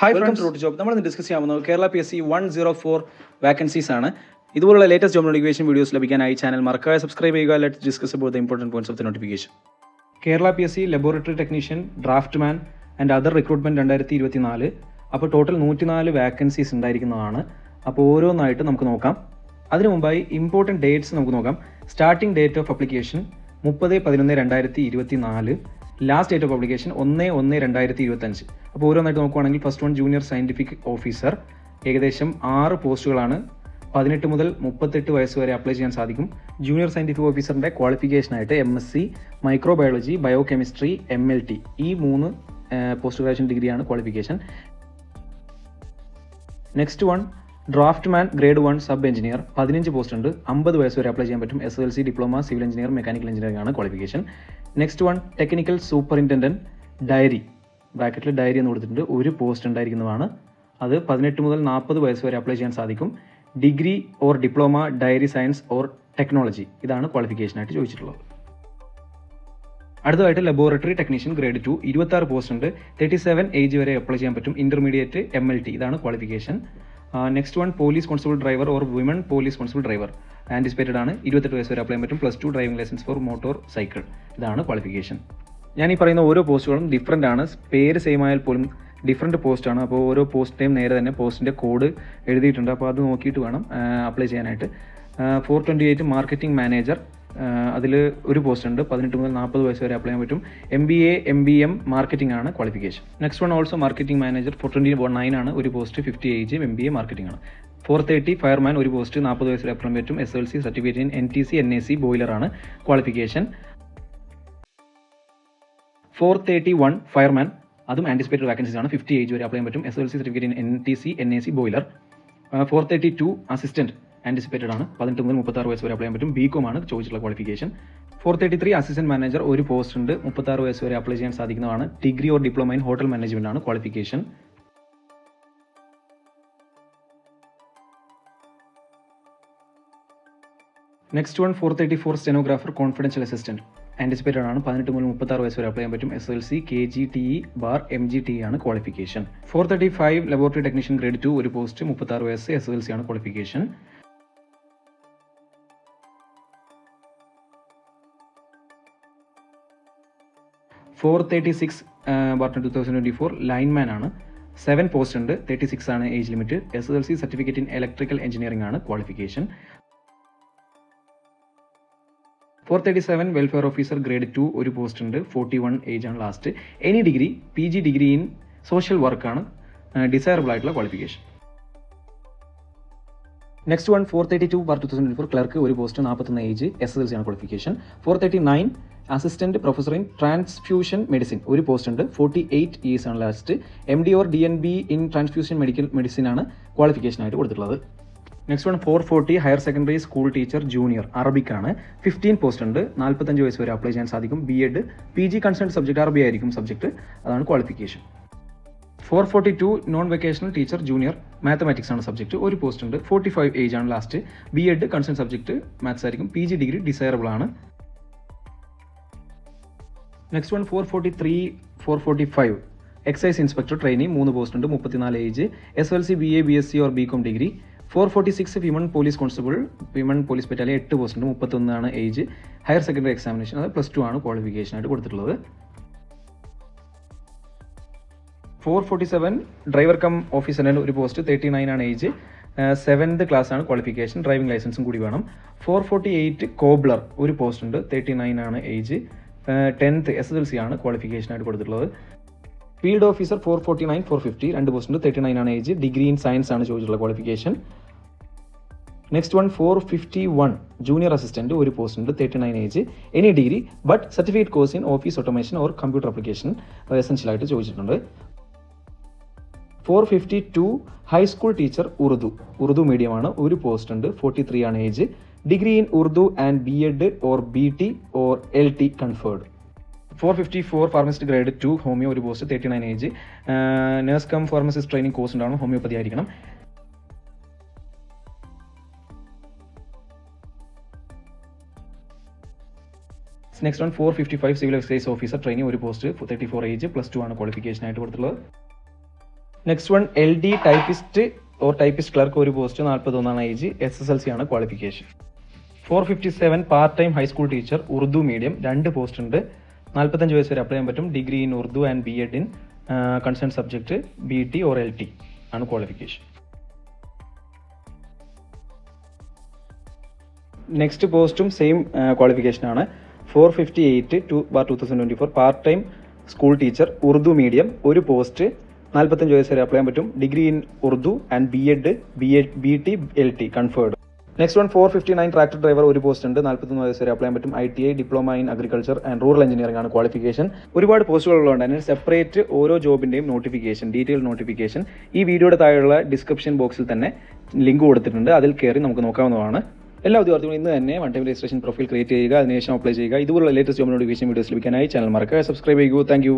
Hi friends road job നമ്മൾ ഇന്ന് discuss ചെയ്യാൻ പോകുന്നത് Kerala P S C one zero four vacancies ആണ്. ഇതുപോലുള്ള ലേറ്റസ്റ്റ് ജോബ് നോട്ടിഫിക്കേഷൻ വീഡിയോസ് ലഭിക്കാനായി ചാനൽ മറക്കാതെ സബ്സ്ക്രൈബ് ചെയ്യുക. Let discuss about the important points of the notification Kerala P S C laboratory technician draftsman and other recruitment രണ്ടായിരത്തി ഇരുപത്തി നാല് അപ്പോൾ total നൂറ്റിനാല് വാക്കൻസീസ് ഉണ്ടായിരിക്കുന്നതാണ്. അപ്പോൾ ഓരോന്നായിട്ട് നമുക്ക് നോക്കാം. അതിനു മുമ്പായി ഇമ്പോർട്ടന്റ് ഡേറ്റ്സ് നമുക്ക് നോക്കാം. സ്റ്റാർട്ടിംഗ് ഡേറ്റ് ഓഫ് അപ്ലിക്കേഷൻ മുപ്പത് പതിനൊന്ന് രണ്ടായിരത്തി ഇരുപത്തി നാല് ലാസ്റ്റ് ഡേറ്റ് ഓഫ് പബ്ലിക്കേഷൻ ഒന്ന് ഒന്ന് രണ്ടായിരത്തി ഇരുപത്തഞ്ച്. അപ്പോൾ ഓരോന്നായിട്ട് നോക്കുവാണെങ്കിൽ first one junior scientific officer ഏകദേശം ആറ് പോസ്റ്റുകളാണ്. പതിനെട്ട് മുതൽ മുപ്പത്തെട്ട് വയസ്സ് വരെ അപ്ലൈ ചെയ്യാൻ സാധിക്കും. ജൂനിയർ സയന്റിഫിക് ഓഫീസറിന്റെ ക്വാളിഫിക്കേഷനായിട്ട് M S C microbiology bio chemistry M L T ഈ മൂന്ന് പോസ്റ്റ് ഗ്രാജുവേഷൻ ഡിഗ്രിയാണ് qualification next one draftsman grade one sub engineer പതിനഞ്ച് പോസ്റ്റ് ഉണ്ട്. അമ്പത് വയസ്സ് വരെ അപ്ലൈ ചെയ്യാൻ പറ്റും. S L C diploma civil engineer mechanical engineering ആണ് qualification next one technical superintendent dairy ബ്രാക്കറ്റിൽ ഡയറി എന്ന് കൊടുത്തിട്ടുണ്ട്. ഒരു പോസ്റ്റ് ഉണ്ടായിരിക്കുന്നതാണ്. അത് പതിനെട്ട് മുതൽ നാൽപ്പത് വയസ്സ് വരെ അപ്ലൈ ചെയ്യാൻ സാധിക്കും. Degree or diploma dairy science or technology ഇതാണ് ക്വാളിഫിക്കേഷനായിട്ട് ചോദിച്ചിട്ടുള്ളത്. അടുത്തതായിട്ട് ലബോറട്ടറി ടെക്നീഷ്യൻ ഗ്രേഡ് ടു ഇരുപത്തി ആറ് പോസ്റ്റ് ഉണ്ട്. തേർട്ടി സെവൻ ഏജ് വരെ അപ്ലൈ ചെയ്യാൻ പറ്റും. ഇന്റർമീഡിയറ്റ് എം എൽ ടി ഇതാണ് qualification next one police constable driver or women police constable driver anticipated ആണ്. ഇരുപത്തെട്ട് വയസ്സ് വരെ അപ്ലൈ ചെയ്യാൻ പറ്റും. Plus two driving licence for motor cycle ഇതാണ് ക്വാളിഫിക്കേഷൻ ഞാൻ ഈ പറയുന്ന ഓരോ പോസ്റ്റുകളും ഡിഫറെന്റ് ആണ്. പേര് സെയിം ആയാൽ പോലും ഡിഫറെന്റ് പോസ്റ്റാണ് അപ്പോൾ ഓരോ പോസ്റ്റിന്റെയും നേരെ തന്നെ പോസ്റ്റിന്റെ കോഡ് എഴുതിയിട്ടുണ്ട്. അപ്പോൾ അത് നോക്കിയിട്ട് വേണം അപ്ലൈ ചെയ്യാനായിട്ട്. Four twenty eight marketing manager അതിൽ ഒരു പോസ്റ്റ് ഉണ്ട്. പതിനെട്ട് മുതൽ നാൽപ്പത് വയസ്സ് വരെ അപ്ലൈ ചെയ്യാൻ പറ്റും. M B A M B M marketing ആണ് qualification next one also marketing manager four twenty nine ആണ്. ഒരു post fifty age M B A marketing ആണ്. ഫോർ തേർട്ടി ഫയർമാൻ ഒരു പോസ്റ്റ് നാൽപ്പത് വരെ അപ്ലൈ പറ്റും. S L C certificate N T C N A C boiler ആണ് qualification four thirty one fireman അതും anticipated vacancies ആണ്. ഫിഫ്റ്റി ഏജ് വരെ apply ചെയ്യാൻ പറ്റും. S L C certificate N T C N A C boiler four thirty two assistant anticipated ആണ്. പതിനെട്ട് മുതൽ മുപ്പത്താറ് വയസ്സ് വരെ അപ്ലൈ ചെയ്യാൻ പറ്റും. ബി ആണ് ചോദിച്ചിട്ടുള്ള qualification four thirty three assistant manager ഒരു പോസ്റ്റ് ഉണ്ട്. മുപ്പത്താറ് വയസ്സ് വരെ അപ്ലൈ ചെയ്യാൻ സാധിക്കുന്നതാണ്. Degree or diploma in hotel management ആണ് qualification next one four thirty four stenographer confidential assistant anticipated ആണ്. പതിനെട്ട് മുതൽ മുപ്പത്താറ് വയസ്സ് വരെ അപ്ലൈ ചെയ്യാൻ പറ്റും. S L C K G T E bar M G T ആണ് qualification four thirty five laboratory technician grade two ഒരു പോസ്റ്റ് മുപ്പത്താറ് വയസ്സ് എസ് എൽ സി ആണ് qualification four thirty six barton two thousand twenty four lineman ആണ്. Seven post ഉണ്ട്. Thirty six ആണ് age limit S L C certificate in electrical engineering ആണ് qualification four thirty seven welfare officer grade two ഒരു post ഉണ്ട്. Forty one age ആണ് last any degree P G degree in social വർക്കാണ് desirable ആയിട്ടുള്ള qualification next one four thirty two bar two thousand four clerk ഒരു post നാൽപ്പത്തൊന്ന് age S S L C ആണ് qualification four thirty nine assistant professor in transfusion medicine ഒരു post ഉണ്ട്. Forty eight years ആണ് last M D or D N B in transfusion medical medicine ആണ് qualification ആയിട്ട് കൊടുത്തിട്ടുള്ളത്. Next one four forty higher secondary school teacher junior Arabic ആണ്. Fifteen post ഉണ്ട്. നാൽപ്പത്തഞ്ച് വയസ്സ് വരെ അപ്ലൈ ചെയ്യാൻ സാധിക്കും. B Ed P G concern subject അറബി ആയിരിക്കും സബ്ജക്ട് അതാണ് qualification four forty two non vocational teacher junior mathematics ആണ് സബ്ജക്ട് ഒരു പോസ്റ്റ് ഉണ്ട്. ഫോർട്ടി ഫൈവ് ഏജ് ആണ് last B Ed concern subject maths ആയിരിക്കും. പി ജി ഡിഗ്രി ഡിസൈറബിൾ ആണ്. Next one four forty three four forty five excise inspector trainee മൂന്ന് post ഉണ്ട്. മുപ്പത്തിനാല് age S L C B A B S C or B com degree four forty six women police constable women police battalion എട്ട് post ഉണ്ട്. മുപ്പത്തൊന്നാണ് age higher secondary examination അത് plus two ആണ് qualification ആയിട്ട് കൊടുത്തിട്ടുള്ളത്. Four forty seven driver cum ഓഫീസറിന്റെ ഒരു post thirty nine ആണ് age. Seventh class ആണ് ക്വാളിഫിക്കേഷൻ ഡ്രൈവിംഗ് ലൈസൻസും കൂടി വേണം. ഫോർ ഫോർട്ടി എയ്റ്റ് കോബ്ലർ ഒരു പോസ്റ്റ് ഉണ്ട്. തേർട്ടി നയൻ ആണ് age. Tenth S S L C ആണ് ക്വാളിഫിക്കേഷൻ ആയിട്ട് കൊടുത്തിട്ടുള്ളത്. Field officer four forty nine four fifty. രണ്ട് പോസ്റ്റ് ഉണ്ട്. തേർട്ടി നയൻ ആണ് ഏജ്. ഡിഗ്രി ഇൻ സയൻസ് ആണ് ചോദിച്ചിട്ടുള്ള qualification next one four fifty one junior assistant ഒരു പോസ്റ്റ് ഉണ്ട്. Thirty nine age. Any degree but certificate course in office automation or computer application essential ആയിട്ട് ചോദിച്ചിട്ടുണ്ട്. Four fifty two high school teacher Urdu. Urdu മീഡിയമാണ് ഒരു post ഉണ്ട്. Forty three ആണ് age degree in Urdu and B Ed or B T or L T conferred four fifty four pharmacist grade two homeo ഒരു post thirty nine age nurse cum pharmacist training course ഉണ്ടാവണം. Homeopathy ആയിരിക്കണം. Next one four fifty five civil excise officer training ഒരു post thirty four age plus two ആണ് qualification ആയിട്ട് കൊടുത്തിട്ടുള്ളത്. Next one L D typist or typist clerk ഒരു post നാൽപ്പത്തൊന്നാണ് age S S L C ആണ് qualification four fifty seven part time high school teacher Urdu medium രണ്ട് post ഉണ്ട്. നാൽപ്പത്തഞ്ച് വയസ്സ് വരെ അപ്ലൈ ചെയ്യാൻ പറ്റും. Degree in Urdu and B Ed in concern subject B T or L T ആണ് qualification next പോസ്റ്റും സെയിം ക്വാളിഫിക്കേഷൻ ആണ് four fifty eight two bar two thousand twenty four part time school teacher Urdu medium ഒരു post നാൽപ്പത്തഞ്ച് വയസ്സ് വരെ apply ചെയ്യാൻ പറ്റും. Degree in Urdu and B Ed B Ed B T L T conferred next one four fifty nine tractor driver ഒരു post ഉണ്ട്. നാൽപ്പത്തൊന്ന് വയസ്സ് വരെ അപ്ലൈ ചെയ്യാൻ പറ്റും. I T I diploma in agriculture and rural engineering ആണ് qualification ഒരുപാട് പോസ്റ്റുകൾ ഉള്ളതുകൊണ്ട് തന്നെ സെപ്പറേറ്റ് ഓരോ ജോബിന്റെയും നോട്ടിഫിക്കേഷൻ ഡീറ്റെയിൽ നോട്ടിഫിക്കേഷൻ ഈ വീഡിയോയുടെ താഴെയുള്ള ഡിസ്ക്രിപ്ഷൻ ബോക്സിൽ തന്നെ ലിങ്ക് കൊടുത്തിട്ടുണ്ട്. അതിൽ കയറി നമുക്ക് നോക്കാവുന്നതാണ്. എല്ലാ ഉദ്യോഗാർത്ഥികളും ഇന്ന് തന്നെ one time registration profile create ചെയ്യുക അതിനുശേഷം അപ്ലൈ ചെയ്യുക. ഇതുപോലുള്ള ലേറ്റസ്റ്റ് ജോബ് നോട്ടിഫിക്കേഷൻ വീഡിയോസ് ലഭിക്കാനായി ചാനൽ മറക്കുക. സബ്സ്ക്രൈബ് ചെയ്യുക. താങ്ക്